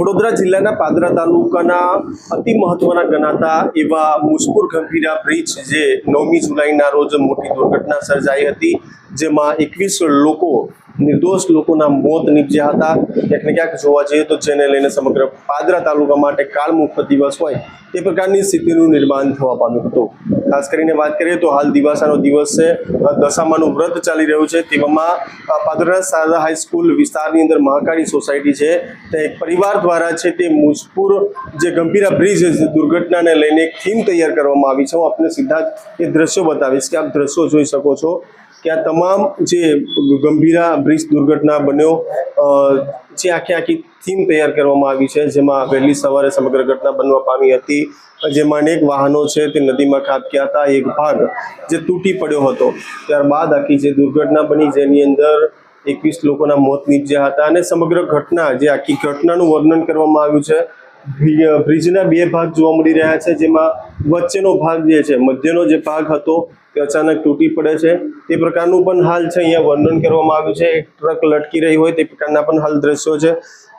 વડોદરા જિલ્લાના પાદરા તાલુકાના અતિ મહત્વના ગણાતા એવા મુસપુર ગંભીરા બ્રિજ જે નવમી જુલાઈના રોજ મોટી દુર્ઘટના સર્જાઈ હતી, જેમાં એકવીસ લોકો નિર્દોષ લોકોના મોત નિપજ્યા હતા. ક્યાંક ક્યાંક જોવા જઈએ તો જેને લઈને સમગ્ર પાદરા તાલુકા માટે કાળમુખ દિવસ હોય, તે પ્રકારની સ્થિતિનું નિર્માણ થવા પામ્યું હતું. ખાસ કરીને વાત કરીએ તો હાલ દિવાસાનો દિવસ છે. દશામાનું વ્રત ચાલી રહ્યું છે. તેવામાં પાદરા શારદા હાઈસ્કૂલ વિસ્તારની અંદર મહાકાળી સોસાયટી છે. તે એક પરિવાર દ્વારા છે તે મુજપુર જે ગંભીરા બ્રિજ દુર્ઘટનાને લઈને એક થીમ તૈયાર કરવામાં આવી છે. હું આપને સીધા એ દ્રશ્યો બતાવીશ કે આપ દ્રશ્યો જોઈ શકો છો. કે આ તમામ જે ગંભીરા બ્રિજ દુર્ઘટના બન્યો જે આખી આખી થીમ તૈયાર કરવામાં આવી છે, જેમાં વહેલી સવારે સમગ્ર ઘટના બનવા પામી હતી. જેમાં અનેક વાહનો છે તે નદીમાં ખાબક્યા હતા. એક ભાગ જે તૂટી પડ્યો હતો. ત્યારબાદ આખી જે દુર્ઘટના બની, જેની અંદર એકવીસ લોકોના મોત નીપજ્યા હતા. અને સમગ્ર ઘટના, જે આખી ઘટનાનું વર્ણન કરવામાં આવ્યું છે બ્રિજના બે ભાગ જોવા મળી રહ્યા છે, જેમાં વચ્ચેનો ભાગ જે છે, મધ્યનો જે ભાગ હતો તે અચાનક તૂટી પડે છે. તે પ્રકારનું પણ હાલ છે, અહીંયા વર્ણન કરવામાં આવ્યું છે. એક ટ્રક લટકી રહી હોય તે પ્રકારના પણ હાલ દ્રશ્યો છે.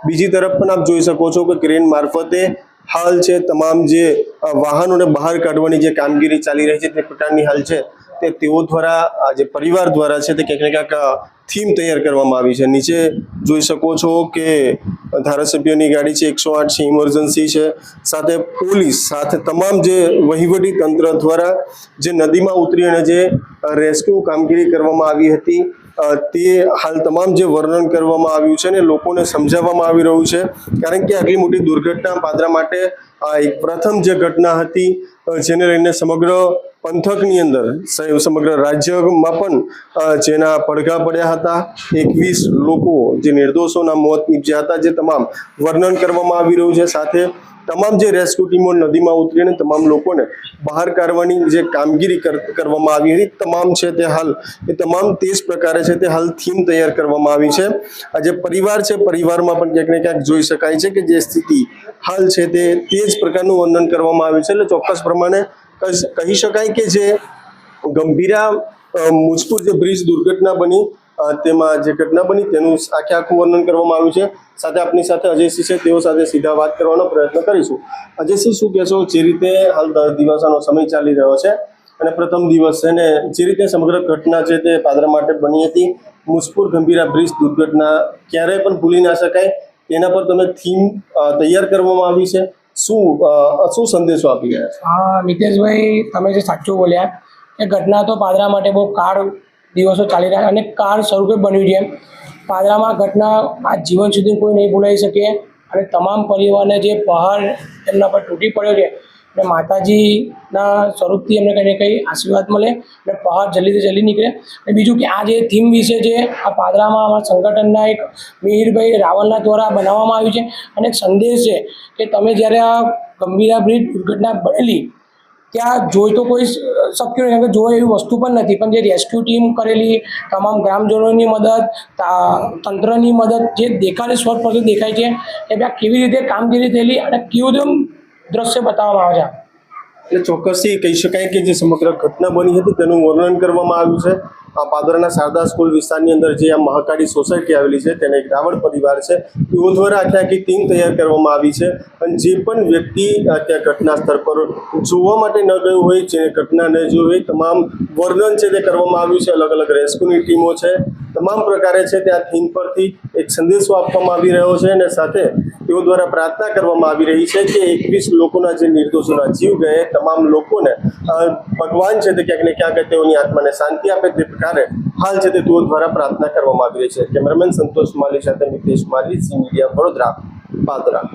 બીજી તરફ પણ આપ જોઈ શકો છો કે ક્રેન મારફતે હાલ છે, તમામ જે વાહનોને બહાર કાઢવાની જે કામગીરી ચાલી રહી છે તે પ્રકારની હાલ છે. તે તેઓ દ્વારા જે પરિવાર દ્વારા છે તે ક્યાંક ને ક્યાંક થીમ તૈયાર કરવામાં આવી છે. નીચે જોઈ શકો છો કે ધારાસભ્યોની ગાડી છે એકસો આઠ, છે ઇમરજન્સી છે. સાથે પોલીસ, સાથે તમામ જે વહીવટી તંત્ર દ્વારા જે નદીમાં ઉતરી અને જે રેસ્ક્યુ કામગીરી કરવામાં આવી હતી તે હાલ તમામ જે વર્ણન કરવામાં આવ્યું છે ને લોકોને સમજાવવામાં આવી રહ્યું છે. કારણ કે આટલી મોટી દુર્ઘટના પાદરા માટે આ એક પ્રથમ જે ઘટના હતી જેને લઈને સમગ્ર પંથકની અંદર સમગ્ર રાજ્યમાં પણ જેના પડઘા પડ્યા હતા, એકવીસ લોકો જે નિર્દોષોના મોત નીપજ્યા હતા, જે તમામ વર્ણન કરવામાં આવી રહ્યું છે. સાથે તમામ જે રેસ્ક્યુ ટીમો નદીમાં ઉતરીને તમામ લોકોને બહાર કાઢવાની જે કામગીરી કર- કરવામાં આવી હતી, તમામ છે તે હાલ, એ તમામ તે જ પ્રકારે છે તે હાલ થીમ તૈયાર કરવામાં આવી છે. આ જે પરિવાર છે, પરિવારમાં પણ ક્યાંક ને ક્યાંક જોઈ શકાય છે કે જે સ્થિતિ હાલ છે તે તે જ પ્રકારનું વર્ણન કરવામાં આવ્યું છે. એટલે ચોક્કસ પ્રમાણે કહી- શકાય કે જે ગંભીરા મુજપુર જે બ્રિજ દુર્ઘટના બની તેમાં જે ઘટના બની તેનું આખે આખું વર્ણન કરવામાં આવ્યું છે. સાથે આપની સાથે અજયસિંહ છે, તેઓ સાથે સીધા વાત કરવાનો પ્રયત્ન કરીશું. અજયસિંહ, શું કહેશો? જે રીતે હાલ દિવસનો સમય ચાલી રહ્યો છે અને પ્રથમ દિવસ છે ને, જે રીતે સમગ્ર ઘટના છે તે પાદરા માટે બની હતી. મુજપુર ગંભીરા બ્રિજ દુર્ઘટના ક્યારેય પણ ભૂલી ના શકાય. તેના પર તમે થીમ તૈયાર કરવામાં આવી છે. શું શું સંદેશો આપી રહ્યા હા, નીતેશભાઈ, તમે જે સાચું બોલ્યા એ ઘટના તો પાદરા માટે બહુ કાળ દિવસો ચાલી રહ્યા અને કાળ સ્વરૂપે બન્યું છે પાદરામાં ઘટના આ જીવન સુધી કોઈ નહીં ભૂલાઈ શકે અને તમામ પરિવારને જે પહાડ એમના પર તૂટી પડ્યો છે અને માતાજીના સ્વરૂપથી એમને કંઈ ને કંઈ આશીર્વાદ મળે અને પહાડ જલ્દીથી જલ્દી નીકળે. અને બીજું કે આ જે થીમ વિશે જે આ પાદરામાં અમારા સંગઠનના એક મિહિરભાઈ રાવલના દ્વારા બનાવવામાં આવ્યું છે અને એક સંદેશ છે કે તમે જ્યારે આ ગંભીરા બ્રિજ દુર્ઘટના બનેલી, ત્યાં જોઈ તો કોઈ શક્ય નહીં કે જોઈ એવી વસ્તુ પણ નથી. પણ જે રેસ્ક્યુ ટીમ કરેલી, તમામ ગ્રામજનોની મદદ તંત્રની મદદ, જે દેખાડે સ્વર પરથી દેખાય છે, એ બે કેવી રીતે કામગીરી થયેલી અને કેવું દ્રશ્ય બતાવવામાં આવ્યા એટલે ચોક્કસથી કહી શકાય કે જે સમગ્ર ઘટના બની હતી તેનું વર્ણન કરવામાં આવ્યું છે. આ પાદરના શારદા સ્કૂલ વિસ્તારની અંદર જે આ મહાકાળી સોસાયટી આવેલી છે, તેને એક રાવળ પરિવાર છે. તેઓ દ્વારા આખી આખી ટીમ તૈયાર કરવામાં આવી છે અને જે પણ વ્યક્તિ ત્યાં ઘટના સ્થળ પર જોવા માટે ન ગયું હોય, જે ઘટના ન જોઈ હોય, તમામ વર્ણન છે તે કરવામાં આવ્યું છે. અલગ અલગ રેસ્ક્યુની ટીમો છે. તમામ પ્રકારે છે ત્યાં થીમ પરથી એક સંદેશો આપવામાં આવી રહ્યો છે અને સાથે તેઓ દ્વારા પ્રાર્થના કરવામાં આવી રહી છે કે એકવીસ લોકોના જે નિર્દોષોના જીવ ગયે, તમામ લોકોને ભગવાન છે તે ક્યાંક ને ક્યાંક તેઓની આત્માને શાંતિ આપે તે પ્રકારે હાલ છે તે તેઓ દ્વારા પ્રાર્થના કરવામાં આવી રહી છે. કેમેરામેન સંતોષ માલી સાથે મિતેશ માલી, સી મીડિયા, વડોદરા, પાદરા.